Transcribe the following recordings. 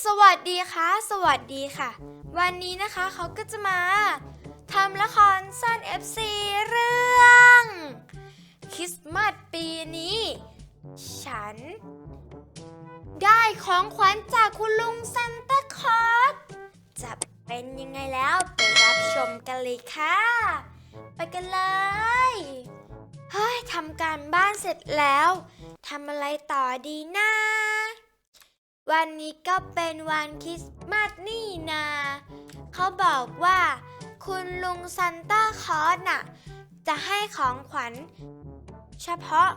สวัสดีค่ะ สวัสดีค่ะ วันนี้นะคะเขาก็จะมาทำละครสั้น FC เรื่องคริสต์มาสปีนี้ ฉัน ได้ของขวัญจากคุณลุงซันตาคลอสจะเป็นยังไงแล้วไปรับชมกันเลยค่ะ ไปกันเลย เฮ้ยทำการบ้านเสร็จแล้วทำอะไรต่อดีนะ วันนี้ก็เป็นวันคริสต์มาสนี่นา เขาบอกว่า คุณลุงซันต้าคลอสน่ะ จะให้ของขวัญ เฉพาะ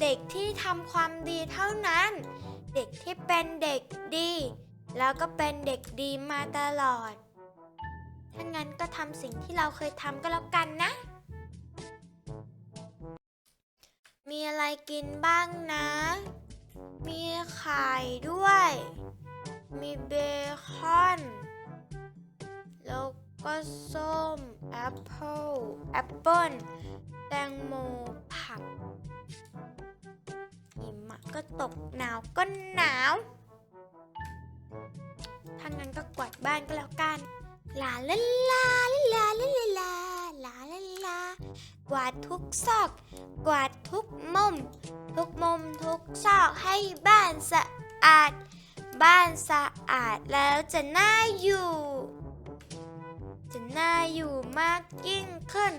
เด็กที่ทำความดีเท่านั้น เด็กที่เป็นเด็กดี แล้วก็เป็นเด็กดีมาตลอด ถ้างั้นก็ทำสิ่งที่เราเคยทำก็แล้วกันนะ มีอะไรกินบ้างนะ มีไข่ด้วย มีเบคอน แล้วก็ส้ม แอปเปิลแอปเปิลแตงโมผักหิมะก็ตกหนาวก็หนาวถ้างั้นก็กวาดบ้านก็แล้วกัน ลาลาลาลาลาลาลาลาลาลากวาดทุกซอก กวาดทุกมุม ทุกมุมทุกซอกให้บ้านสะอาด บ้านสะอาดแล้วจะน่าอยู่ จะน่าอยู่มากยิ่งขึ้น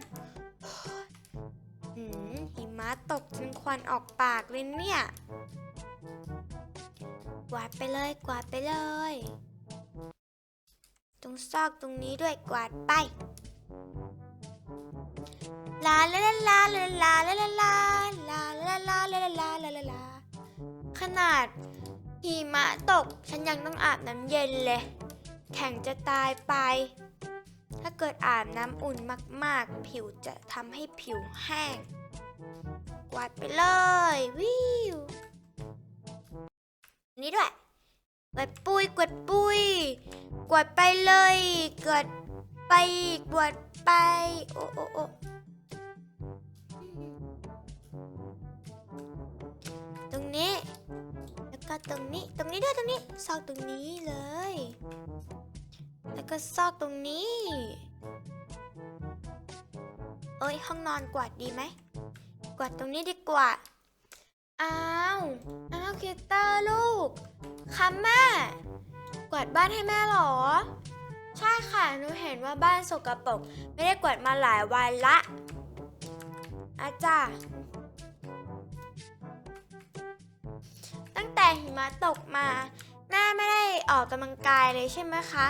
หิมะตกจนควันออกปากเลยเนี่ย กวาดไปเลยกวาดไปเลย ตรงซอกตรงนี้ด้วยกวาดไป ลาลาลาลาลาลาลา ขนาดหิมะตกฉันยังต้องอาบน้ำเย็นเลย แข็งจะตายไป ถ้าเกิดอาบน้ำอุ่นมากๆ ผิวจะทำให้ผิวแห้งกวาดไปเลยวิวนี่ด้วยกวาดปุยกวาดปุยกวาดไปเลยกวาดไปกวาดไปโอ้โอ้โอ้ตรงนี้ ก็ตรงนี้ ตรงนี้ด้วยตรงนี้ ซอกตรงนี้เลย แล้วก็ซอกตรงนี้ เอ้ย ห้องนอนกวาดดีไหม กวาดตรงนี้ดีกว่า อ้าว อ้าวคิตเตอร์ลูกค่ะแม่ กวาดบ้านให้แม่หรอ ใช่ค่ะ หนูเห็นว่าบ้านสกปรก ไม่ได้กวาดมาหลายวันละอาจารย์ หิมะตกมาแม่ไม่ได้ออกกำลังกายเลยใช่ไหมคะ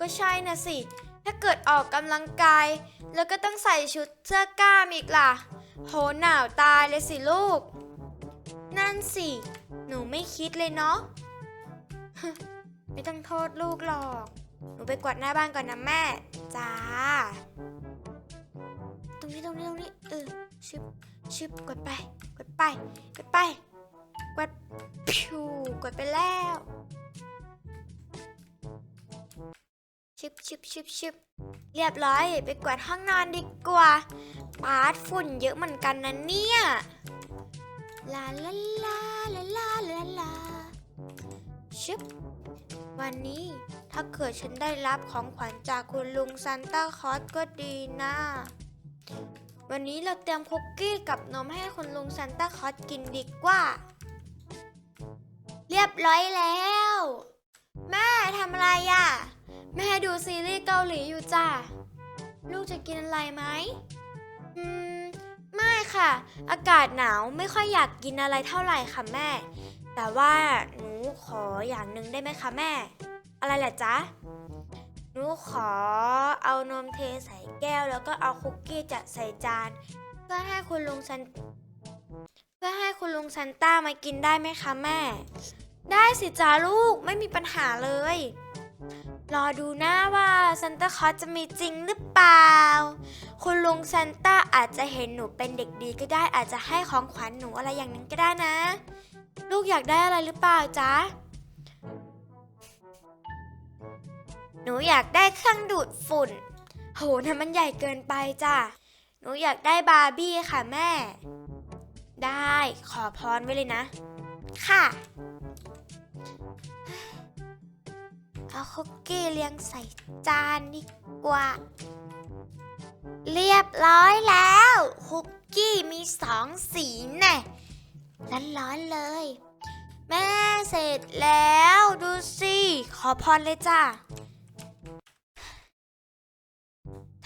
ก็ใช่นะสิ ถ้าเกิดออกกำลังกาย แล้วก็ต้องใส่ชุดเสื้อกล้ามอีกล่ะ โหหนาวตายเลยสิลูก นั่นสิ หนูไม่คิดเลยเนาะ ไม่ต้องโทษลูกหรอก หนูไปกวาดหน้าบ้านก่อนนะแม่ จ้า ตรงนี้ตรงนี้ตรงนี้เออชึบชึบกดไปกดไป พิวกดไปแล้วชึบชึบชึบชึบเรียบร้อยไปกวาดห้องนอนดีกว่าปาดฝุ่นเยอะเหมือนกันนะเนี่ยลาลาลาลาลาลาลาชึบวันนี้ถ้าเกิดฉันได้รับของขวัญจากคุณลุงซันต้าคอสก็ดีนะ วันนี้เราเตรียมคุกกี้กับนมให้คุณลุงซันต้าคอสกินดีกว่า เรียบร้อยแล้ว แม่ทำอะไรอะ่ะ แม่ดูซีรีส์เกาหลีอยู่จ้ะ ลูกจะกินอะไรไหมอืม ไม่ค่ะ อากาศหนาวไม่ค่อยอยากกินอะไรเท่าไหร่ค่ะแม่ แต่ว่าหนูขออย่างหนึ่งได้ไหมคะแม่ อะไรแหละจ๊ะ หนูขอเอานมเทใส่แก้ว แล้วก็เอาคุกกี้จัดใส่จาน เพื่อให้คุณลุงซัน พื่อให้คุณลุงซันต้ามากินได้ไหมคะแม่ ได้สิจ้าลูกไม่มีปัญหาเลย รอดูหน้าว่าซันต้าคอสจะมีจริงหรือเปล่า คุณลุงซันต้าอาจจะเห็นหนูเป็นเด็กดีก็ได้อาจจะให้ของขวัญหนูอะไรอย่างนั้นก็ได้นะ ลูกอยากได้อะไรหรือเปล่าจ๊ะหนูอยากได้เครื่องดูดฝุ่น โหนั่นมันใหญ่เกินไปจ้ะ หนูอยากได้บาร์บี้ค่ะแม่ ได้ขอพรไว้เลยนะ ค่ะ เอาคุกกี้เรียงใส่จานดีกว่า เรียบร้อยแล้ว คุกกี้มีสองสีแน่ร้อนๆเลย แม่เสร็จแล้วดูสิ ขอพรเลยจ้า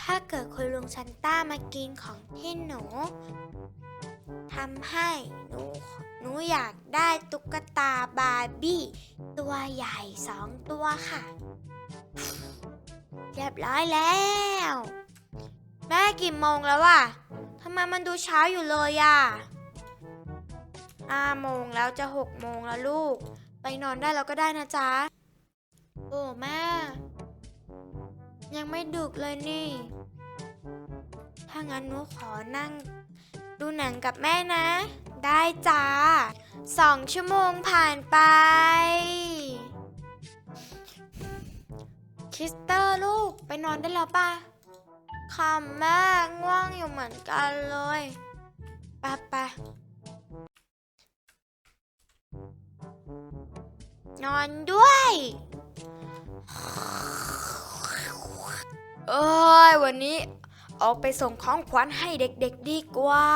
ถ้าเกิดคุณลุงซันต้ามากินของที่หนู ทำให้หนูหนูอยากได้ตุ๊กตาบาร์บี้ ตัวใหญ่สองตัวค่ะ เรียบร้อยแล้ว แม่กี่โมงแล้ววะทำไมมันดูเช้าอยู่เลยอะห้าโมงแล้วจะหกโมงแล้วลูก ไปนอนได้แล้วก็ได้นะจ๊ะ โอ้แม่ ยังไม่ดึกเลยนี่ ถ้างั้นหนูขอนั่ง ดูหนังกับแม่นะ ได้จ้าสองชั่วโมงผ่านไป คิสเตอร์ลูกไปนอนได้แล้วป่ะค่ะแม่ง่วงอยู่เหมือนกันเลยไปไปนอนด้วย เอ้ยวันนี้ ออกไปส่งของขวัญให้เด็กๆดีกว่า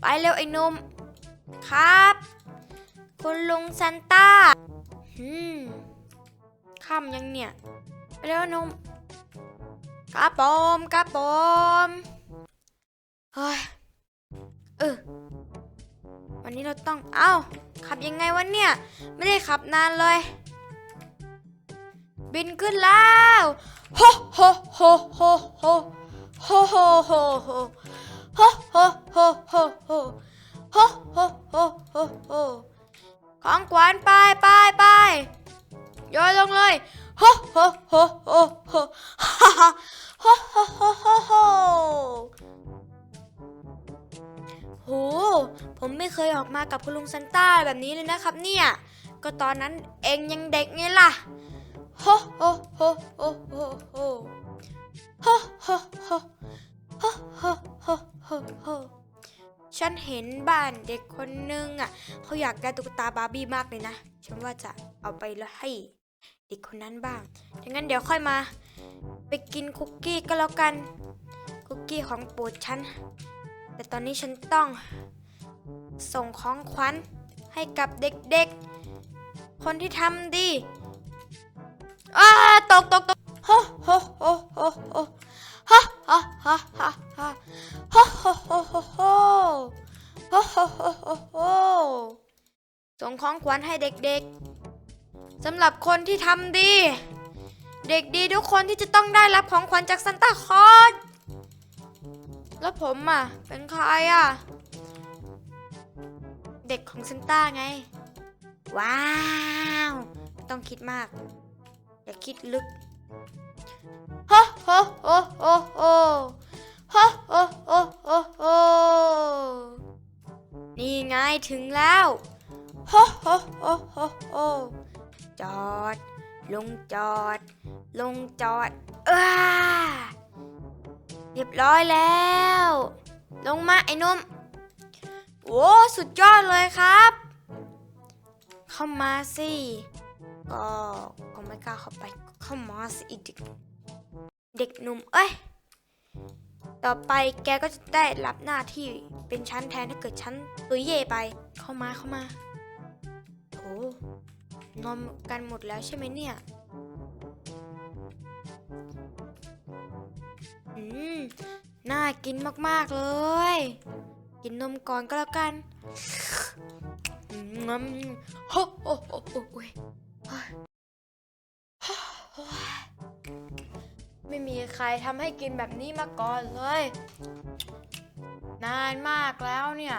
ไปเร็วไอ้นุ่มครับ คุณลุงซันต้าหืมค่ำยังเนี่ย ไปเร็วนุ่มครับผมครับผมเฮ้ยเออวันนี้เราต้อง เอ้า ขับยังไงวะเนี่ย ไม่ได้ขับนานเลย บินขึ้นแล้ว โฮ โฮ โฮ โฮ โฮ โฮโฮโฮโฮโฮโฮโฮโฮโฮโฮโฮโฮโฮโฮของขวัญไปไปไปโยนลงเลยโฮโฮโฮโฮโฮฮ่าฮ่าโฮโฮโฮโฮโฮโหผมไม่เคยออกมากับคุณลุงซันต้าแบบนี้เลยนะครับเนี่ย ก็ตอนนั้นเองยังเด็กไงล่ะโฮโฮโฮโฮโฮโฮานเด็กคนนึงอะเขาอยากได้ตุ๊กตาบาร์บี้มากเลยนะ ฉันว่าจะเอาไปแล้วให้เด็กคนนั้นบ้างดังนั้นเดี๋ยวค่อยมา ไปกินคุกกี้ก็แล้วกัน คุกกี้ของโปรดฉัน แต่ตอนนี้ฉันต้อง ส่งของขวัญให้กับเด็กๆ คนที่ทำดีอ้าตกตกตกโฮโฮโฮโฮโฮฮ่าฮ่าฮ่าฮ่าฮ่าโฮโฮโฮโฮ โอ้โหส่งของขวัญให้เด็กๆสำหรับคนที่ทำดี เด็กดีทุกคนที่จะต้องได้รับของขวัญจากซันตาคลอสแล้วผมอะ เป็นใครอะ เด็กของซันตาไง ว้าว ต้องคิดมาก อย่าคิดลึกฮอฮะโอ้โอ้โอ้ฮโอ้โอ้โอ นี่ไงถึงแล้วโฮโฮโฮโฮโฮจอด ลงจอด ลงจอดอ้าเรียบร้อยแล้ว ลงมาไอ้นุ่มโอ้สุดยอดเลยครับ เข้ามาสิก็ก็ไม่กล้าเข้าไปเข้ามาสิเด็กเด็กหนุ่มเอ้ย ต่อไปแกก็จะได้รับหน้าที่เป็นชั้นแทนถ้าเกิดชั้นตุยเย่ไปเข้ามาเข้ามาโหนอนกันหมดแล้วใช่ไหมเนี่ยอืมน่ากินมากๆเลย กินนมก่อนก็แล้วกันอืมฮ้โอ้โอ้โอ้ย รทำให้กินแบบนี้มาก่อนเลย นานมากแล้วเนี่ย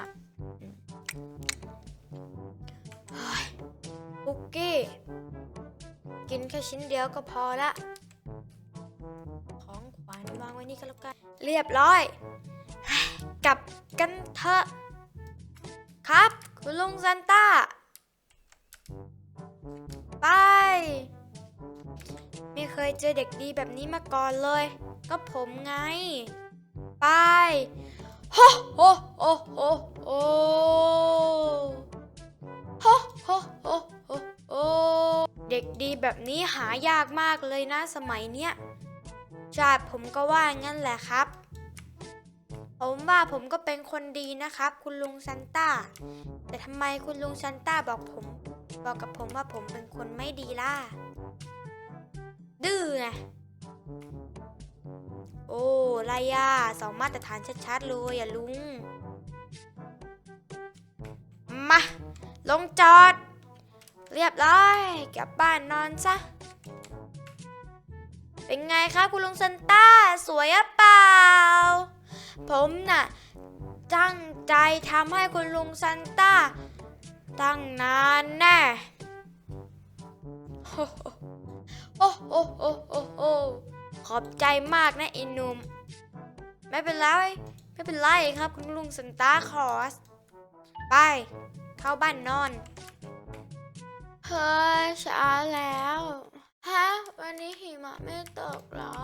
เฮ้ยคุกกี้ กินแค่ชิ้นเดียวก็พอละ ของขวัญวางไว้นี่ก็แล้วกัน เรียบร้อย กลับกันเถอะ ครับ คุณลุงซันต้า ไป ไม่เคยเจอเด็กดีแบบนี้มาก่อนเลย ก็ผมไง ไปฮะโฮโฮโฮโฮฮะโฮโฮโฮโฮเด็กดีแบบนี้หายากมากเลยนะสมัยเนี้ยใช่ผมก็ว่างั้นแหละครับ ผมว่าผมก็เป็นคนดีนะครับ คุณลุงซันต้า แต่ทำไมคุณลุงซันต้าบอกผม บอกกับผมว่าผมเป็นคนไม่ดีล่ะ ไง โอ้ไรย่าสองมาตรฐานชัดๆเลยอะลุง มา ลงจอด เรียบร้อยกลับบ้านนอนซะ เป็นไงคะคุณลุงซันต้า สวยอะเปล่า ผมน่ะตั้งใจทำให้คุณลุงซันต้า ตั้งนานแน่ อ้โอ้โอ้โอ้โอ้ขอบใจมากนะไอินุมไม่เป็นไร ไม่เป็นไรครับคุณลุงซันตาคลอส ไป เข้าบ้านนอน เฮ้ยช้าแล้ว ฮะ วันนี้หิมะไม่ตกเหรอ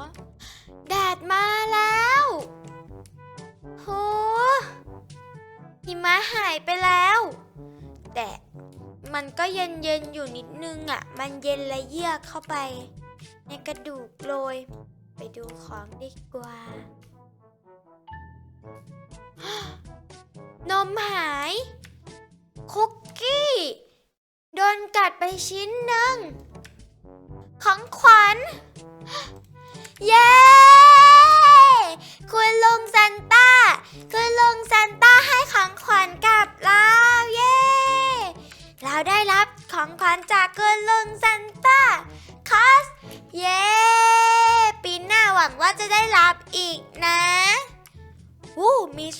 แดดมาแล้วโหหิมะหายไปแล้ว มันก็เย็นเย็นอยู่นิดนึงอะ มันเย็นละเยือกเข้าไป ในกระดูกเลยไปดูของดีกว่า นมหาย คุกกี้ โดนกัดไปชิ้นหนึ่งของขวัญ เย้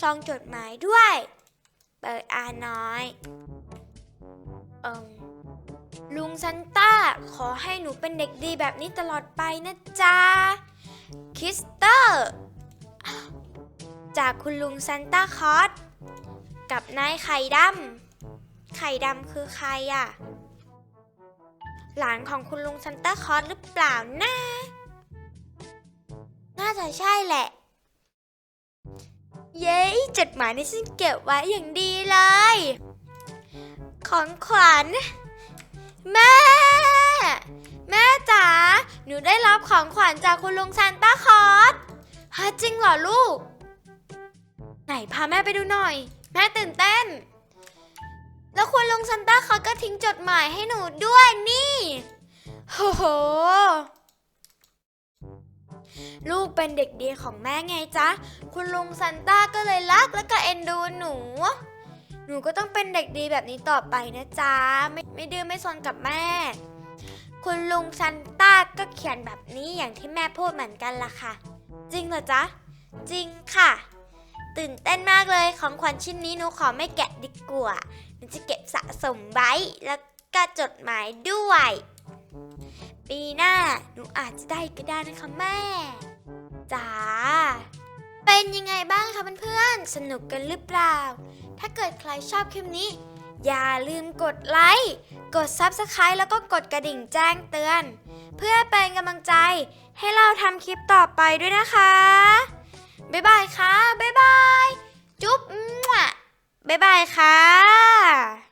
ซองจดหมายด้วย เปิดอ่านน้อย เอิมลุงซันต้าขอให้หนูเป็นเด็กดีแบบนี้ตลอดไปนะจ๊ะ คิสเตอร์ จากคุณลุงซันต้าคอสกับนายไข่ดำ ไข่ดำคือใครอะหลานของคุณลุงซันต้าคอสหรือเปล่านะ น่าจะใช่แหละ เย้จดหมายนี้ฉันเก็บไว้อย่างดีเลย ของขวัญ แม่ แม่จ๋าหนูได้รับของขวัญจากคุณลุงซานต้าคอสฮะจริงเหรอลูก ไหนพาแม่ไปดูหน่อย แม่ตื่นเต้น แล้วคุณลุงซานต้าคอสก็ทิ้งจดหมายให้หนูด้วยนี่โอ้โห ลูกเป็นเด็กดีของแม่ไงจ๊ะ คุณลุงซันต้าก็เลยรักและก็เอ็นดูหนู หนูก็ต้องเป็นเด็กดีแบบนี้ต่อไปนะจ๊ะ ไม่ไม่ดื้อไม่ซนกับแม่ คุณลุงซันต้าก็เขียนแบบนี้อย่างที่แม่พูดเหมือนกันล่ะค่ะ จริงเหรอจ๊ะ จริงค่ะ ตื่นเต้นมากเลยของขวัญชิ้นนี้หนูขอไม่แกะดีกว่าหนูจะเก็บสะสมไว้แล้วก็จดหมายด้วย ปีหน้าหนูอาจจะได้ก็ได้นะคะแม่จ๋าเป็นยังไงบ้างคะเพื่อนๆ สนุกกันหรือเปล่า ถ้าเกิดใครชอบคลิปนี้ อย่าลืมกดไลค์ กด Subscribe แล้วก็กดกระดิ่งแจ้งเตือน เพื่อเป็นกำลังใจให้เราทำคลิปต่อไปด้วยนะคะ บ๊ายบายค่ะ บ๊ายบาย จุ๊บมั่วบ๊ายบายค่ะ